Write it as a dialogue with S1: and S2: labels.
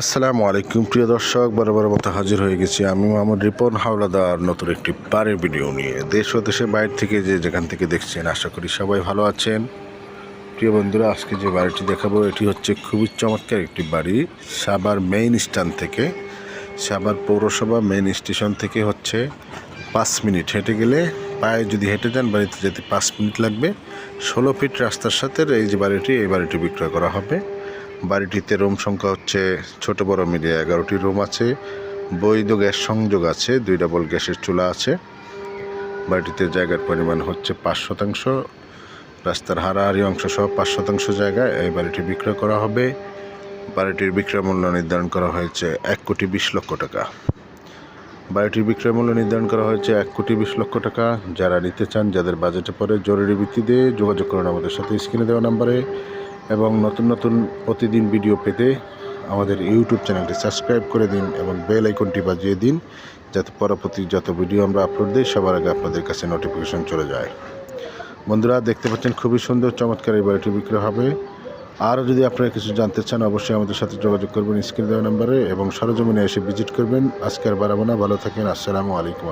S1: আসসালামু আলাইকুম, প্রিয় দর্শক বরাবর মতো হাজির হয়ে গেছি আমি মোহাম্মদ রিপন, হাওলাদার, নতুন একটি বাড়ির ভিডিও নিয়ে। দেশ ও দেশের বাইরে থেকে যে যেখান থেকে দেখছেন, আশা করি সবাই ভালো আছেন। প্রিয় বন্ধুরা, আজকে যে বাড়িটি দেখাবো, এটি হচ্ছে খুবই চমৎকার একটি বাড়ি, সাভার মেইন স্ট্যান্ড থেকে। সাবার পৌরসভা মেইন স্টেশন থেকে হচ্ছে পাঁচ মিনিট হেঁটে গেলে, পায়ে যদি হেঁটে যান, বাড়িতে যেতে পাঁচ মিনিট লাগবে। ষোলো ফিট রাস্তার সাথে এই যে বাড়িটি, এই বাড়িটি বিক্রয় করা হবে। বাড়িটিতে রুম সংখ্যা হচ্ছে ছোট বড় মিলিয়ে এগারোটি রুম আছে। বৈধ গ্যাস সংযোগ আছে, দুই ডাবল গ্যাসের চুলা আছে। বাড়িটিতে জায়গার পরিমাণ হচ্ছে পাঁচ শতাংশ। রাস্তার হারাহারি অংশ সহ পাঁচ শতাংশ জায়গায় এই বাড়িটি বিক্রয় করা হবে। বাড়িটির বিক্রয় মূল্য নির্ধারণ করা হয়েছে এক কোটি বিশ লক্ষ টাকা। বাড়িটির বিক্রয় মূল্য নির্ধারণ করা হয়েছে এক কোটি বিশ লক্ষ টাকা। যারা নিতে চান, যাদের বাজেটে পড়ে, জরুরি ভিত্তিতে যোগাযোগ করুন আমাদের সাথে। স্ক্রিনে দেওয়া নাম্বারে এবং নতুন নতুন প্রতিদিন ভিডিও পেতে আমাদের ইউটিউব চ্যানেলটি সাবস্ক্রাইব করে দিন এবং বেল আইকনটি বাজিয়ে দিন, যাতে পরবর্তী যত ভিডিও আমরা আপলোড দিই, সবার আগে আপনাদের কাছে নোটিফিকেশন চলে যায়। বন্ধুরা, দেখতে পাচ্ছেন খুবই সুন্দর, চমৎকার এই বাড়িটি বিক্রি হবে। আরও যদি আপনারা কিছু জানতে চান, অবশ্যই আমাদের সাথে যোগাযোগ করবেন স্ক্রিন দেওয়া নাম্বারে এবং সরজমিনে এসে ভিজিট করবেন। আজকের বাড়াবো না, ভালো থাকেন, আসসালামু আলাইকুম।